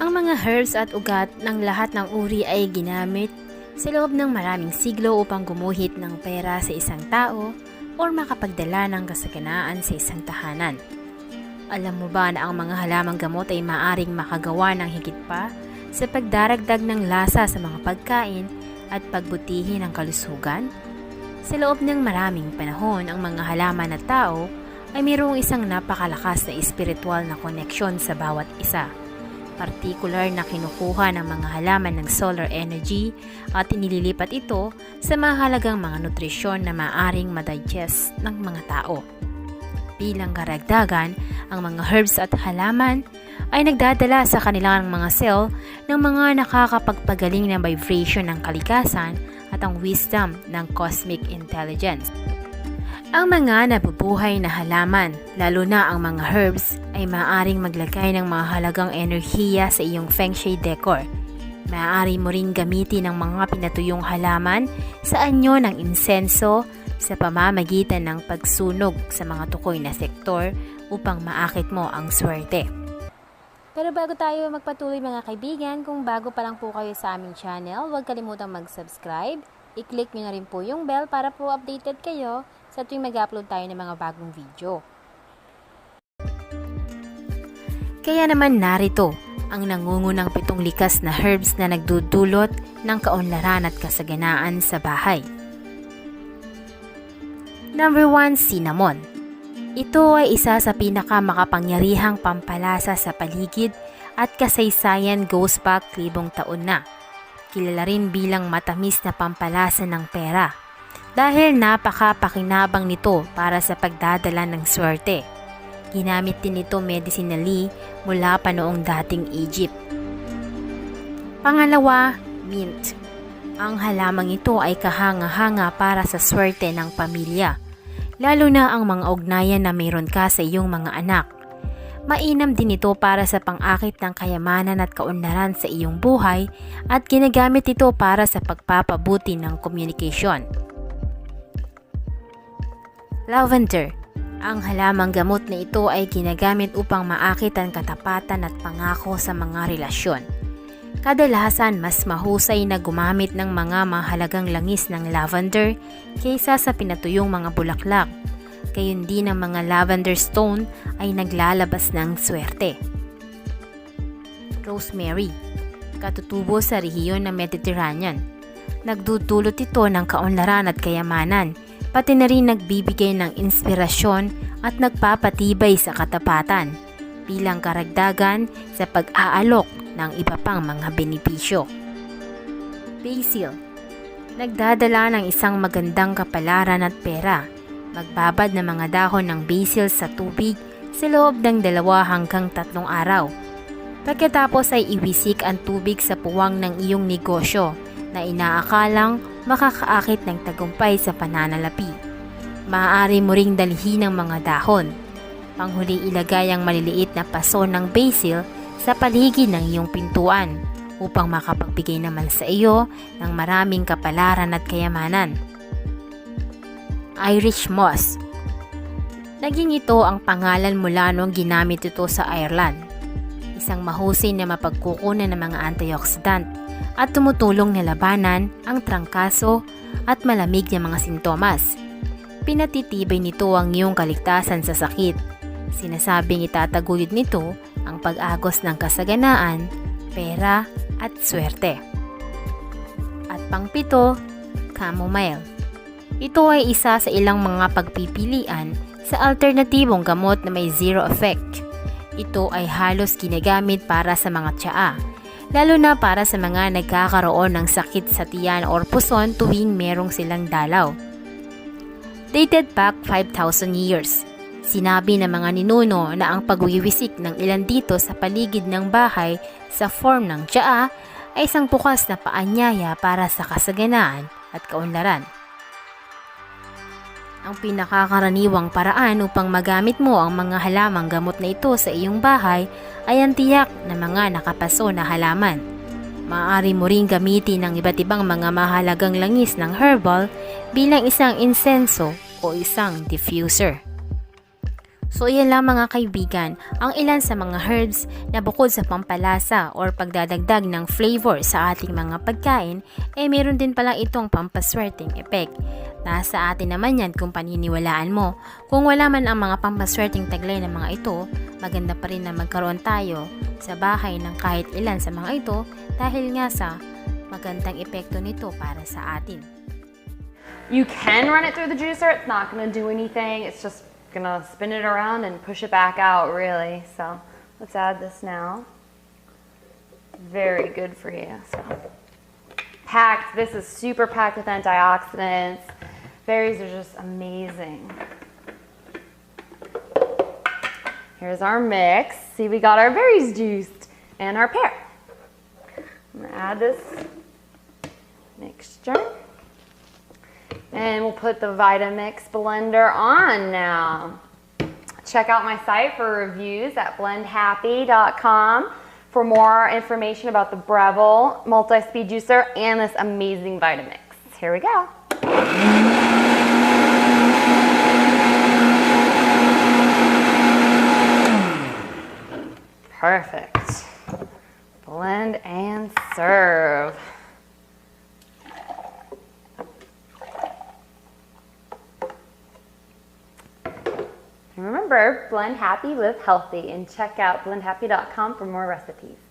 Ang mga herbs at ugat ng lahat ng uri ay ginamit sa loob ng maraming siglo upang gumuhit ng pera sa isang tao o makapagdala ng kasaganaan sa isang tahanan. Alam mo ba na ang mga halamang gamot ay maaring makagawa ng higit pa sa pagdaragdag ng lasa sa mga pagkain at pagbutihin ng kalusugan? Sa loob ng maraming panahon, ang mga halaman at tao ay mayroong isang napakalakas na espiritual na koneksyon sa bawat isa. Partikular na kinukuha ng mga halaman ng solar energy at inililipat ito sa mahalagang mga nutrisyon na maaring madigest ng mga tao. Bilang karagdagan, ang mga herbs at halaman ay nagdadala sa kanilang mga cell ng mga nakakapagpagaling na vibration ng kalikasan at ang wisdom ng cosmic intelligence. Ang mga nabubuhay na halaman, lalo na ang mga herbs, ay maaaring maglagay ng mga halagang enerhiya sa iyong feng shui decor. Maaari mo ring gamitin ang mga pinatuyong halaman sa anyo ng insenso sa pamamagitan ng pagsunog sa mga tukoy na sektor upang maakit mo ang swerte. Pero bago tayo magpatuloy mga kaibigan, kung bago pa lang po kayo sa aming channel, huwag kalimutang mag-subscribe. I-click nyo na rin po yung bell para po updated kayo sa tuwing mag-upload tayo ng mga bagong video. Kaya naman narito ang nangungunang pitong likas na herbs na nagdudulot ng kaunlaran at kasaganaan sa bahay. Number 1, cinnamon. Ito ay isa sa pinakamakapangyarihang pampalasa sa paligid at kasaysayan goes back libong taon na. Kilala rin bilang matamis na pampalasa ng pera dahil napaka-pakinabang nito para sa pagdadala ng swerte. Ginamit din ito medicinally mula pa noong dating Egypt. Pangalawa, mint. Ang halamang ito ay kahanga-hanga para sa swerte ng pamilya, lalo na ang mga ugnayan na mayroon ka sa iyong mga anak. Mainam din ito para sa pang-akit ng kayamanan at kaunlaran sa iyong buhay at ginagamit ito para sa pagpapabuti ng komunikasyon. Lavender. Ang halamang gamot na ito ay ginagamit upang maakit ang katapatan at pangako sa mga relasyon. Kadalasan mas mahusay na gumamit ng mga mahalagang langis ng lavender kaysa sa pinatuyong mga bulaklak. Gayon din ang mga lavender stone ay naglalabas ng swerte. Rosemary Katutubo sa rehiyon ng Mediterranean. Nagdudulot ito ng kaunlaran at kayamanan pati na rin nagbibigay ng inspirasyon at nagpapatibay sa katapatan bilang karagdagan sa pag-aalok ng iba pang mga benepisyo. Basil Nagdadala ng isang magandang kapalaran at pera. Magbabad ng mga dahon ng basil sa tubig sa loob ng dalawa hanggang tatlong araw. Pagkatapos ay iwisik ang tubig sa puwang ng iyong negosyo na inaakalang makakaakit ng tagumpay sa pananalapi. Maaari mo ring dalhin ang mga dahon. Panghuli ilagay ang maliliit na paso ng basil sa paligid ng iyong pintuan upang makapagbigay naman sa iyo ng maraming kapalaran at kayamanan. Irish Moss Naging ito ang pangalan mula nung ginamit ito sa Ireland. Isang mahusay na mapagkukunan ng mga antioxidant at tumutulong na labanan ang trangkaso at malamig na mga sintomas. Pinatitibay nito ang iyong kaligtasan sa sakit. Sinasabing itataguyod nito ang pag-agos ng kasaganaan, pera at swerte. At pangpito, chamomile. Ito ay isa sa ilang mga pagpipilian sa alternatibong gamot na may zero effect. Ito ay halos ginagamit para sa mga tsaa lalo na para sa mga nagkakaroon ng sakit sa tiyan or puson tuwing merong silang dalaw. Dated back 5,000 years. Sinabi ng mga ninuno na ang pagwiwisik ng ilan dito sa paligid ng bahay sa form ng tsaa ay isang bukas na paanyaya para sa kasaganaan at kaunlaran. Ang pinakakaraniwang paraan upang magamit mo ang mga halamang gamot na ito sa iyong bahay ay ang tiyak na mga nakapaso na halaman. Maaari mo ring gamitin ang iba't ibang mga mahalagang langis ng herbal bilang isang insenso o isang diffuser. So yan lang mga kaibigan, ang ilan sa mga herbs na bukod sa pampalasa or pagdadagdag ng flavor sa ating mga pagkain, eh meron din pala itong pampaswerteng effect. Nasa atin naman yan kung paniniwalaan mo. Kung wala man ang mga pampaswerteng taglay ng mga ito, maganda pa rin na magkaroon tayo sa bahay ng kahit ilan sa mga ito dahil nga sa magandang epekto nito para sa atin. You can run it through the juicer. It's not to do anything. It's just to spin it around and push it back out, really. So let's add this now. Very good for you. So packed. This is super packed with antioxidants. Berries are just amazing. Here's our mix. See, we got our berries juiced and our pear. I'm to add this mixture. And we'll put the Vitamix blender on now. Check out my site for reviews at blendhappy.com for more information about the Breville multi-speed juicer and this amazing Vitamix. Here we go. Perfect. Blend and serve. And remember, blend happy, live healthy, and check out blendhappy.com for more recipes.